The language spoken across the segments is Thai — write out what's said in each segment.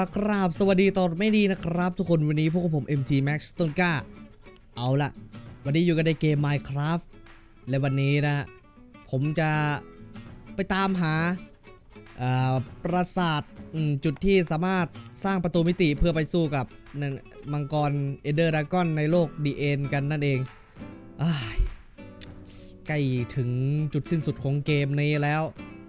ละครับ สวัสดีตอนไม่ดีนะครับ ทุกคนวันนี้พวกผม MT Max ต้นกล้า เอาละวันนี้อยู่กันในเกม Minecraft และวันนี้นะ ผมจะไปตามหาปราสาทจุดที่สามารถสร้างประตูมิติเพื่อไปสู้กับมังกรเอเดอร์ดากอนในโลกดีเอ็นกันนั่นเองอใกล้ถึงจุดสิ้นสุดของเกมนี้แล้ว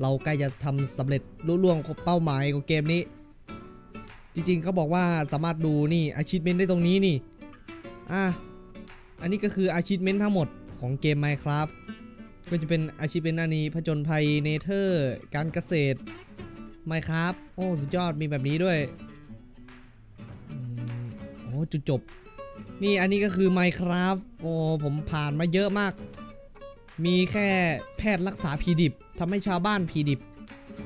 เราใกล้จะทำสำเร็จลุล่วงเป้าหมายของเกมนี้ จริงๆเขาบอกว่าสามารถดูนี่ achievement ได้ตรงนี้นี่ อะ อันนี้ก็คือ achievement ทั้งหมดของเกม Minecraft ก็จะเป็น achievement อันนี้ผจญภัยเนเธอร์ การเกษตร Minecraft โอ้สุดยอดมีแบบนี้ด้วยโอ้จุดจบ นี่อันนี้ก็คือ Minecraft โอ้ผมผ่านมาเยอะมาก มีแค่แพทย์รักษาผีดิบทำให้ชาวบ้านผีดิบ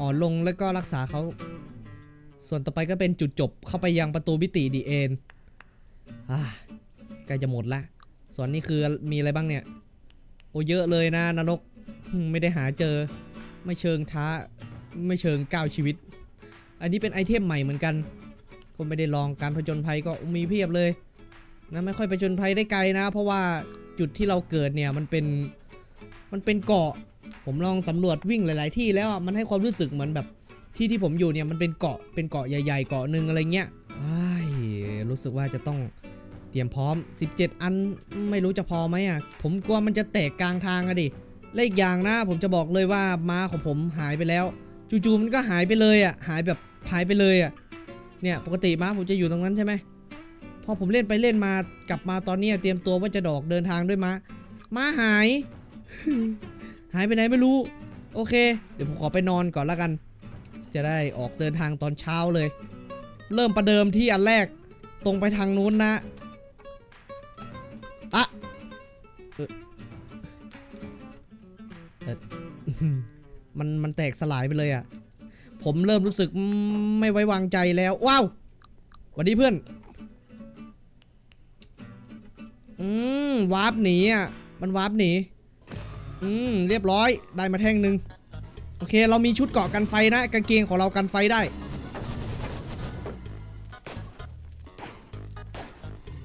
อ่อนลงแล้วก็รักษาเขา ส่วนต่อไปก็เป็นจุดจบเข้าไปยังประตูมิติดีเอ็นอ่าใกล้จะหมดละ ส่วนนี้คือมีอะไรบ้างเนี่ย โอ้เยอะเลยนะนรกไม่ได้หาเจอ ไม่เชิงท้า ไม่เชิงก้าวชีวิต อันนี้เป็นไอเทมใหม่เหมือนกันก็ไม่ได้ลองการผจญภัยก็มีเพียบเลยนะไม่ค่อยผจญภัยได้ไกลนะ เพราะว่าจุดที่เราเกิดเนี่ยมันเป็นมันเป็นเกาะ ผมลองสำรวจวิ่งหลาย ๆ ที่แล้วมันให้ความรู้สึกเหมือนแบบ ที่ที่ผมอยู่เนี่ยมันเป็นเกาะเป็นเกาะใหญ่ๆเกาะหนึ่งอะไรเงี้ยรู้สึกว่าจะต้องเตรียมพร้อม 17 อันไม่รู้จะพอไหมอะ ผมกลัวมันจะแตกกลางทางอะดิและอีกอย่างนะผมจะบอกเลยว่าม้าของผมหายไปแล้วจู่ๆมันก็หายไปเลยอะหายแบบหายไปเลยอะเนี่ยปกติม้าผมจะอยู่ตรงนั้นใช่ไหมพอผมเล่นไปเล่นมากลับมาตอนนี้เตรียมตัวว่าจะดอกเดินทางด้วยม้าม้าหาย หายไปไหนไม่รู้ โอเค เดี๋ยวผมขอไปนอนก่อนละกัน จะได้ออกเดินทางตอนเช้าเลย เริ่มประเดิมที่อันแรกตรงไปทางนู้นนะอะเอ่อเอ่อมันมันแตกสลายไปเลยอะ่ะ ผมเริ่มรู้สึกไม่ไว้วางใจแล้ว ว้าวสวัสดีเพื่อน อืมวาร์ปหนีอะ มันวาร์ปหนี อืม เรียบร้อย ได้มาแท่งหนึ่ง อเค เรามีชุดเกาะกันไฟนะ กางเกงของเรากันไฟได้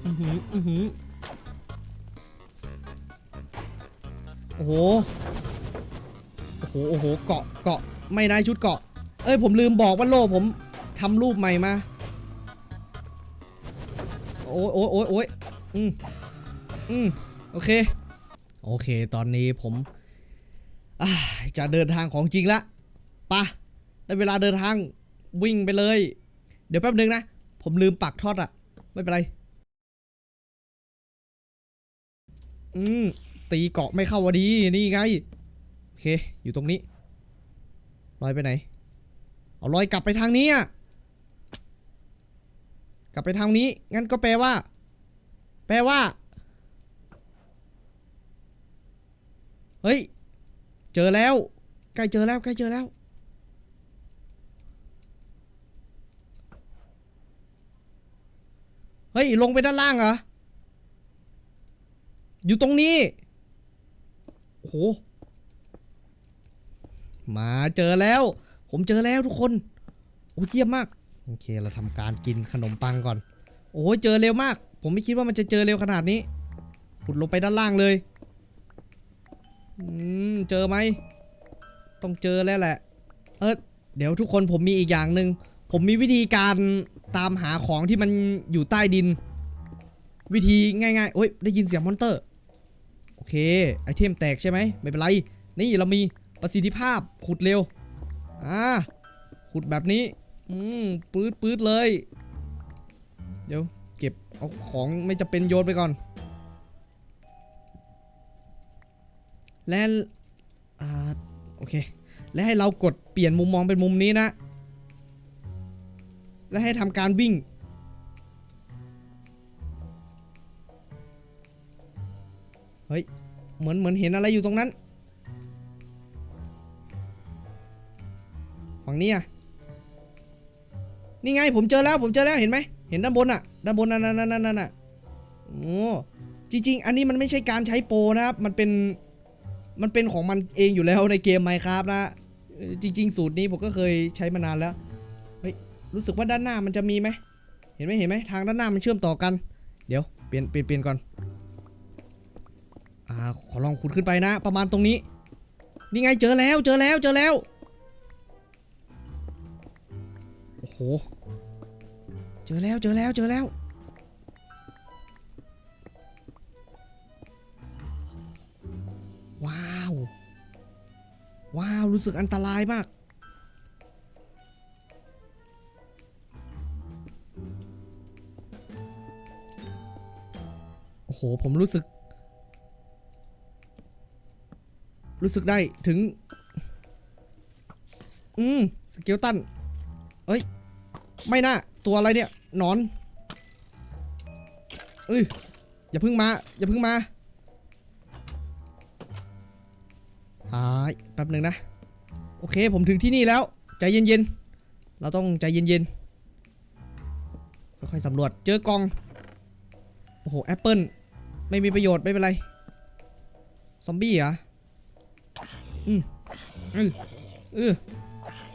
อือหืออือหือโอ้โห โอ้โห โอ้โห เกาะ เกาะ ไม่ได้ชุดเกาะ เอ้ย ผมลืมบอกว่าโลผมทำรูปใหม่มา โอ้ยโอ้ยโอ้ยโอ้ยอืมอืมโอเค โอเค ตอนนี้ผม จะเดินทางของจริงละปะได้เวลาเดินทางวิ่งไปเลย เดี๋ยวแป๊บนึงนะ ผมลืมปักทอดอะไม่เป็นไร อืม ตีเกาะไม่เข้าวดี นี่ไง โอเค อยู่ตรงนี้ลอยไปไหน เอาลอยกลับไปทางนี้อะกลับไปทางนี้ งั้นก็แปลว่า แปลว่า เฮ้ย เจอแล้ว ใกล้เจอแล้วใกล้เจอแล้ว เฮ้ย ลงไปด้านล่างเหรอ อยู่ตรงนี้ โอ้โห มาเจอแล้ว ผมเจอแล้วทุกคน โอ้เยี่ยมมาก โอเค เราทำการกินขนมปังก่อน โอ้ยเจอเร็วมาก ผมไม่คิดว่ามันจะเจอเร็วขนาดนี้ขุดลงไปด้านล่างเลย เจอไหม ต้องเจอแล้วแหละ เออเดี๋ยวทุกคนผมมีอีกอย่างหนึ่ง ผมมีวิธีการตามหาของที่มันอยู่ใต้ดิน วิธีง่ายๆโอ้ยได้ยินเสียงมอนเตอร์ โอเค ไอเทมแตกใช่ไหม ไม่เป็นไร นี่เรามีประสิทธิภาพขุดเร็ว อ่า ขุดแบบนี้ อืมปื๊ดปื๊ดเลย เดี๋ยว เก็บเอาของไม่จะเป็นโยนไปก่อน และอ่าโอเค และให้เรากดเปลี่ยนมุมมองเป็นมุมนี้นะ และให้ทำการวิ่ง เฮ้ย เหมือนเหมือนเห็นอะไรอยู่ตรงนั้น ฝั่งนี้อะ นี่ไงผมเจอแล้วผมเจอแล้วเห็นไหม เห็นด้านบนอะ ด้านบนนั่นนั่นนั่นนั่นน่ะโอ้จริงๆ อันนี้มันไม่ใช่การใช้โปรนะครับ มันเป็น มันเป็นของมันเองอยู่แล้วในเกม Minecraft นะ จริง ๆ สูตรนี้ผมก็เคยใช้มานานแล้ว เฮ้ย รู้สึกว่าด้านหน้ามันจะมีไหม เห็นไหมเห็นไหมทางด้านหน้ามันเชื่อมต่อกัน เดี๋ยวเปลี่ยนเปลี่ยนเปลี่ยนก่อน อ่า ขอลองขุดขึ้นไปนะ ประมาณตรงนี้ นี่ไงเจอแล้ว เจอแล้ว เจอแล้ว โอ้โห เจอแล้ว เจอแล้ว เจอแล้วว้าว ว้าว รู้สึกอันตรายมาก โอ้โห ผมรู้สึก รู้สึกได้ถึง อืม สเกลตัน เอ้ย ไม่น่า ตัวอะไรเนี่ย นอนเอ้ยอย่าพึ่งมา อย่าพึ่งมา ป๊บหนึ่งนะ โอเค ผมถึงที่นี่แล้ว ใจเย็นๆ เราต้องใจเย็นๆ ค่อยๆสำรวจ เจอกอง โอ้โห แอปเปิลไม่มีประโยชน์ ไม่เป็นไร ซอมบี้เหรอ อืมอืออือ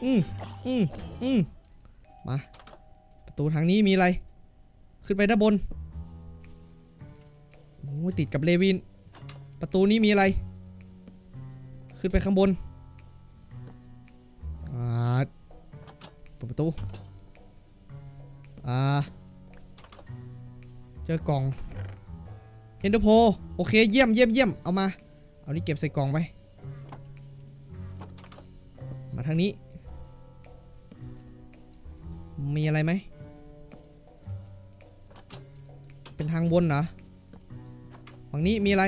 อืมอืมอืมมา ประตูทางนี้มีอะไร ขึ้นไปด้านบน โอ้ติดกับเลวิน ประตูนี้มีอะไร ขึ้นไปข้างบนอ่าเปิดประตูอ่าเจอกล่องเอนโดโพโอเคเยี่ยมเยี่ยมเยี่ยมเอามา เอานี่เก็บใส่กล่องไปมาทางนี้ มีอะไรไหม เป็นทางบนเหรอ ฝั่งนี้มีอะไร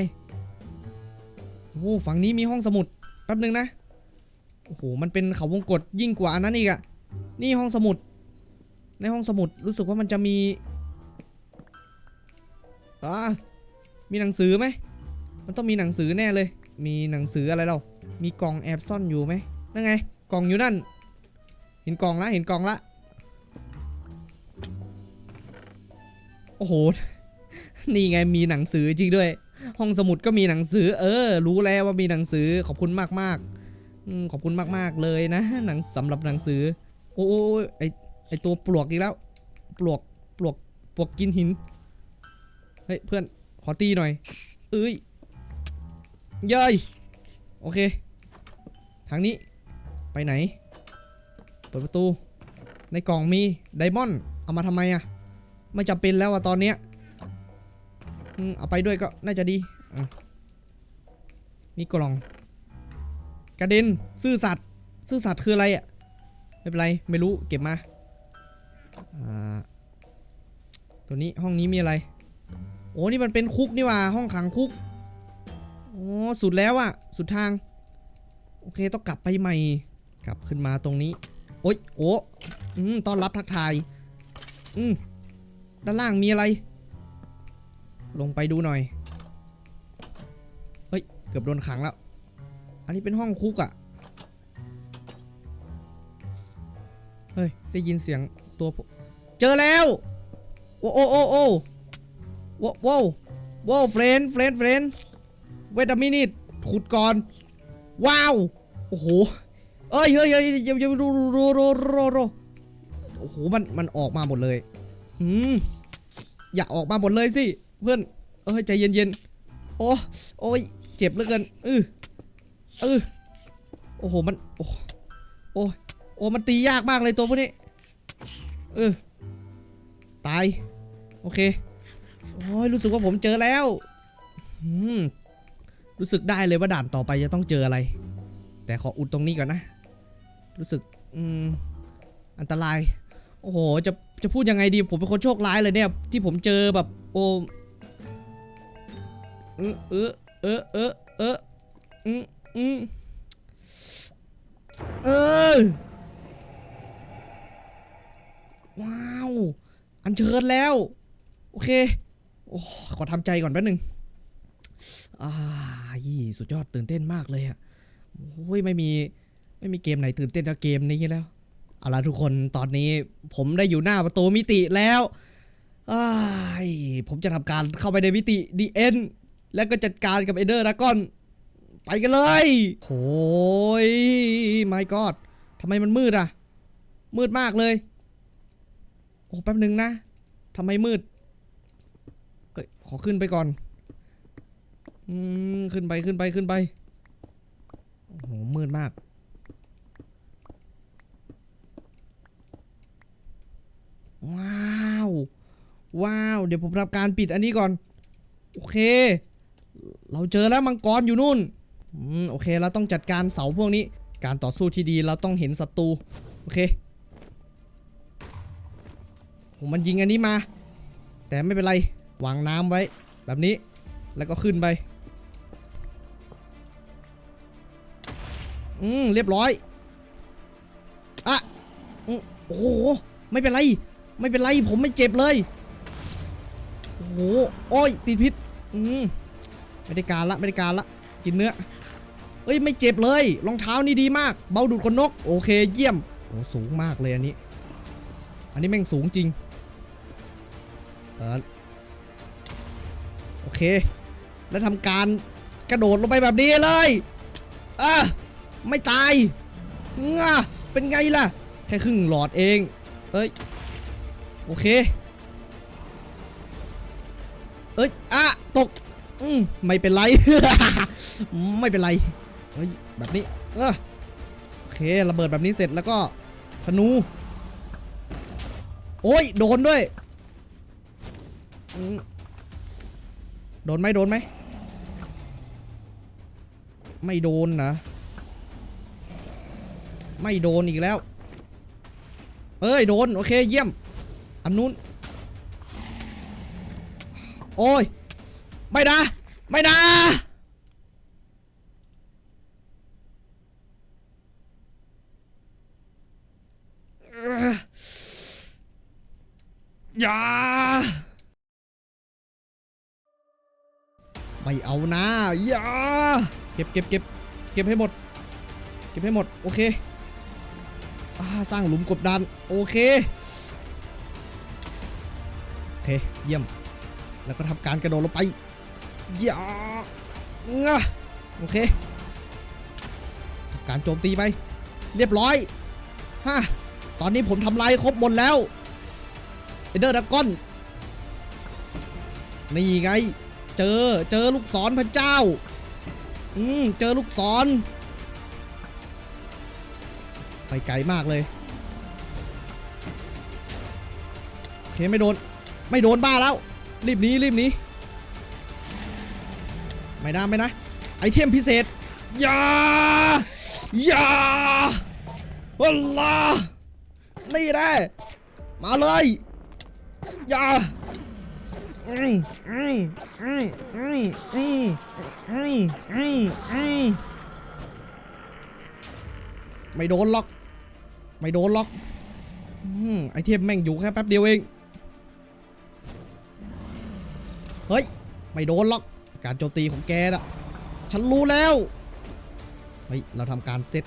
โอ้ฝั่งนี้มีห้องสมุด แป๊บหนึ่งนะ โอ้โห มันเป็นเขาวงกตยิ่งกว่าอันนั้นอีกอะนี่ห้องสมุด ในห้องสมุดรู้สึกว่ามันจะมีอ่ามีหนังสือไหม มันต้องมีหนังสือแน่เลย มีหนังสืออะไรเรา มีกล่องแอบซ่อนอยู่ไหมนั่นไง กล่องอยู่นั่น เห็นกล่องละ เห็นกล่องละ โอ้โห นี่ไงมีหนังสือจริงด้วย ห้องสมุดก็มีหนังสือ เออ รู้แล้วว่ามีหนังสือขอบคุณมากมากขอบคุณมากมาก ๆ เลยนะหนังสำหรับหนังสือ โอ้ยไอไอตัวปลวกอีกแล้ว ปลวกปลวกปลวกกินหินเฮ้ยเพื่อนขอตีหน่อย เอ้ยเย้ยโอเค ทางนี้ไปไหน เปิดประตู ในกล่องมีไดมอนด์เอามาทำไมอะไม่จำเป็นแล้วอะตอนเนี้ย เอาไปด้วยก็น่าจะดีอะมีกล่อง กระเด็นซื่อสัตย์ซื่อสัตย์คืออะไรอะไม่เป็นไร ไม่รู้เก็บมา ตัวนี้ห้องนี้มีอะไร โอ้นี่มันเป็นคุกนี่ว่า ห้องขังคุกโอ้สุดแล้วอะ สุดทาง โอเคต้องกลับไปใหม่ กลับขึ้นมาตรงนี้ โอ๊ยโอ้อืมต้อนรับทักทาย อืมด้านล่างมีอะไร ลงไปดูหน่อย เฮ้ย เกือบโดนขังแล้ว อันนี้เป็นห้องคุกอะเฮ้ย ได้ยินเสียงตัวเจอแล้ว โอ้โอ้โอ้โอ้ว้าวว้าวเฟรนเฟรนเฟรนเวทมินิทขุดก่อน ว้าว โอ้โห เอ้ย เฮ้ยเฮ้ยอย่าอย่าดูดูดูดูดูโอ้โห มัน มันออกมาหมดเลย อืม อย่าออกมาหมดเลยสิ เพื่อนเอ้ยใจเย็นๆโอ้โอ้ยเจ็บเหลือเกินอืออือโอ้โหมันโอ้โอ้โอ้มันตียากมากเลยตัวพวกนี้เออตายโอเคโอ้ยรู้สึกว่าผมเจอแล้วอืมรู้สึกได้เลยว่าด่านต่อไปจะต้องเจออะไร แต่ขออุดตรงนี้ก่อนนะ รู้สึกอืมอันตราย โอ้โห จะ จะพูดยังไงดี ผมเป็นคนโชคร้ายเลยเนี่ย ที่ผมเจอแบบ โอ้ ออเออเออเออเอออืมอืมเออว้าว อันเชิญแล้ว โอเค โอ้ขอทำใจก่อนแป๊บนึงอ่ายี่สุดยอดตื่นเต้นมากเลยอะโอ้ยไม่มีไม่มีเกมไหนตื่นเต้นเท่าเกมนี้แล้วเอาล่ะทุกคนตอนนี้ผมได้อยู่หน้าประตูมิติแล้วอ้ายผมจะทำการเข้าไปในมิติดีเอ็น แล้วก็จัดการกับเอเดอร์ดากอน ไปกันเลยโอ้ยไม่กอดทำไมมันมืดอะมืดมากเลย โอ้แป๊บหนึ่งนะทำไมมืดเอ้ยขอขึ้นไปก่อนอืมขึ้นไปขึ้นไปขึ้นไปโอ้โหมืดมาก ว้าว ว้าว เดี๋ยวผมทำการปิดอันนี้ก่อน โอเค เราเจอแล้วมังกรอยู่นู่นอืมโอเคเราต้องจัดการเสาพวกนี้ การต่อสู้ที่ดีเราต้องเห็นศัตรูโอเคผมมันยิงอันนี้มา แต่ไม่เป็นไรวางน้ำไว้ แบบนี้แล้วก็ขึ้นไป อืมเรียบร้อยอะอโอ้โหไม่เป็นไร ไม่เป็นไร ผมไม่เจ็บเลย โอ้โหโอ้ยติดพิษ อืม ไม่ได้การละไม่ได้การละกินเนื้อเอ้ยไม่เจ็บเลยรองเท้านี่ดีมาก เบาดูดขนนกโอเคเยี่ยมโอ้สูงมากเลยอันนี้ อันนี้แม่งสูงจริงเออโอเค แล้วทำการกระโดดลงไปแบบนี้เลยเออไม่ตายงะเป็นไงล่ะ แค่ครึ่งหลอดเองเอ้ยโอเคเอ้ยอะตก อืมไม่เป็นไร ไม่เป็นไร เฮ้ย แบบนี้ เออโอเค ระเบิดแบบนี้เสร็จแล้วก็ธนู โอ้ย โดนด้วย โดนไหมโดนไหม ไม่โดนนะ ไม่โดนอีกแล้ว เอ้ย โดน โอเค เยี่ยมอันนู้น โอ้ย ไม่นะ ไม่นะ อย่า ไม่เอานะ อย่า เก็บเก็บเก็บเก็บให้หมด เก็บให้หมด โอเคอสร้างหลุมกบดัน โอเค โอเค เยี่ยม แล้วก็ทำการกระโดดลงไป อย่างะโอเคการโจมตีไป เรียบร้อยฮะตอนนี้ผมทำลายครบหมดแล้วเอเดอร์ดากอนนี่ไง เจอเจอลูกศรพระเจ้า อืมเจอลูกศร ไปไกลมากเลยโอเคไม่โดน ไม่โดนบ้าแล้ว รีบหนีรีบหนี ไม่ได้ไหมนะไอเทมพิเศษยาย่าวัลลานี่ได้มาเลยอย่าไม่โดนล็อก ไม่โดนล็อกไอเทมแม่งอยู่แค่แป๊บเดียวเอง เฮ้ย ไม่โดนล็อก การโจมตีของแกนะฉันรู้แล้วเฮ้ยเราทำการเซต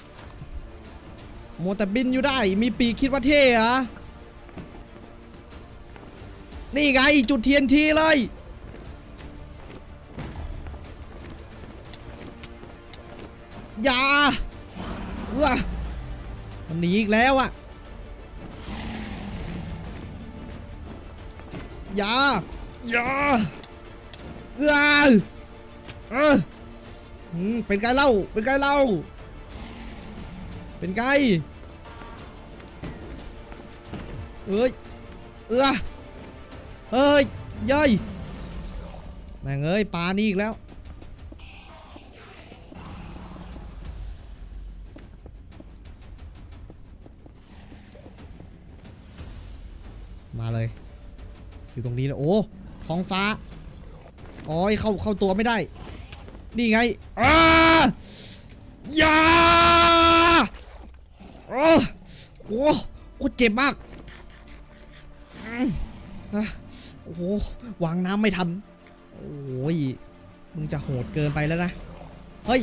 โมแต่บินอยู่ได้มีปีคิดว่าเท่เหรอะนี่ไงจุดเทียนทีเลยอย่าเออมันหนีอีกแล้วอะอย่าอย่า เออเอออืมเป็นไงเล่า เป็นไงเล่า เป็นไงเอ้ย เออเฮ้ยเย้ยแม่งเอ้ยปลานี่อีกแล้วมาเลย อยู่ตรงนี้เลยโอ้ท้องฟ้า โอ้ยเข้าเข้าตัวไม่ได้ นี่ไงอ้าอย่าโอ้โหโอ้เจ็บมากอืมอะโอ้โหวางน้ำไม่ทันโอ้ยมึงจะโหดเกินไปแล้วนะเฮ้ย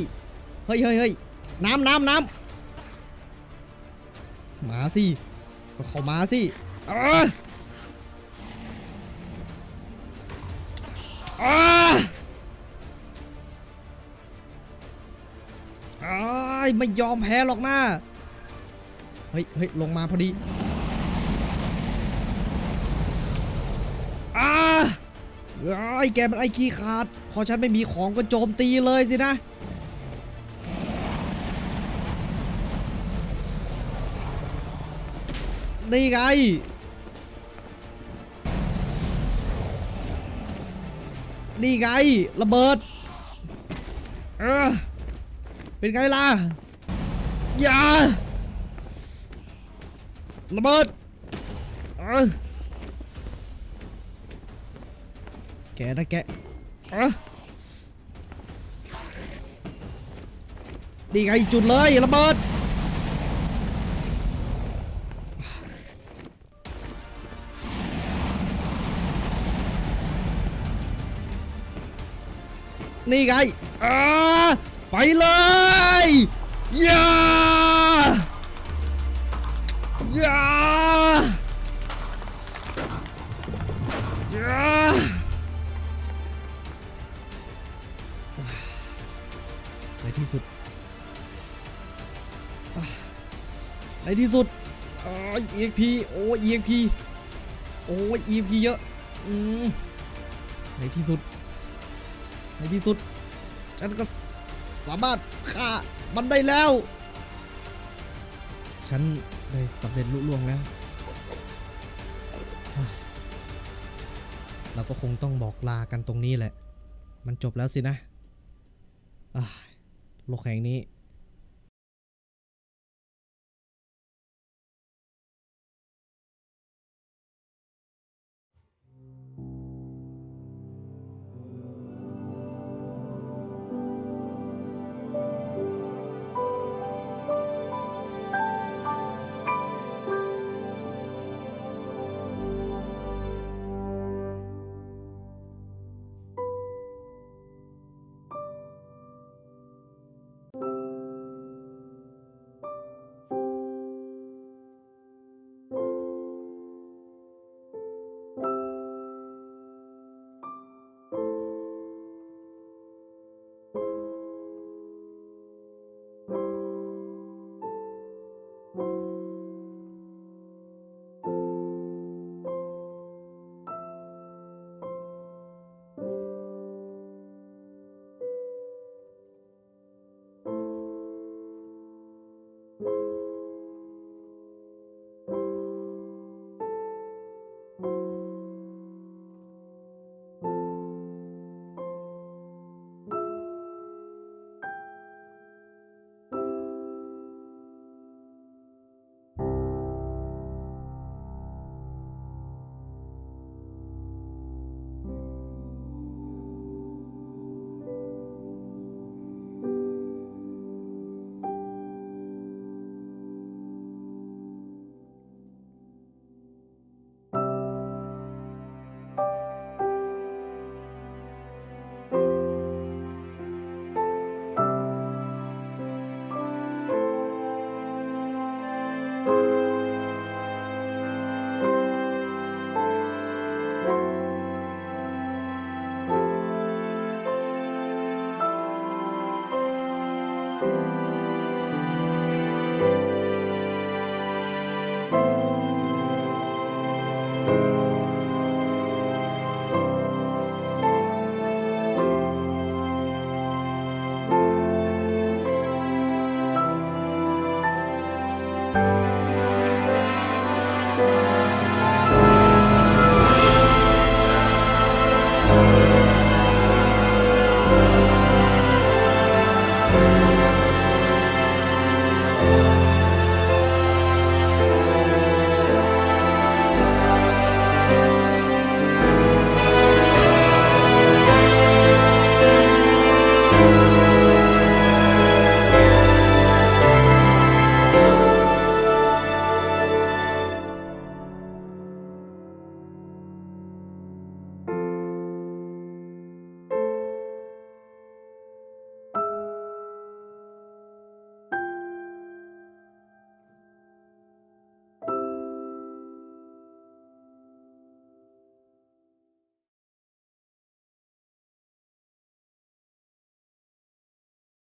เฮ้ยเฮ้ยเฮ้ยน้ำน้ำน้ำมาสิก็เข้ามาสิอ้าอ้าอ้า ไม่ยอมแพ้หรอกนะเฮ้ยเฮ้ยลงมาพอดีอ้าไอ้แกมันไอคีขาด พอฉันไม่มีของก็โจมตีเลยสินะนี่ไง นี่ไง ระเบิด เออ เป็นไงล่ะ อย่าระเบิดแกนะแกนี่ไงจุดเลยระเบิดนี่ไงอ่า ไปเลยอย่าอย่าอย่าในที่สุด ในที่สุดอ๋อ EXP โอ้ย EXP โอ้ย EXP เยอะอืมในที่สุด ในที่สุดฉันก็ สามารถฆ่ามันได้แล้ว ฉันได้สำเร็จลุล่วงแล้ว เราก็คงต้องบอกลากันตรงนี้แหละ มันจบแล้วสินะอะโลกแห่งนี้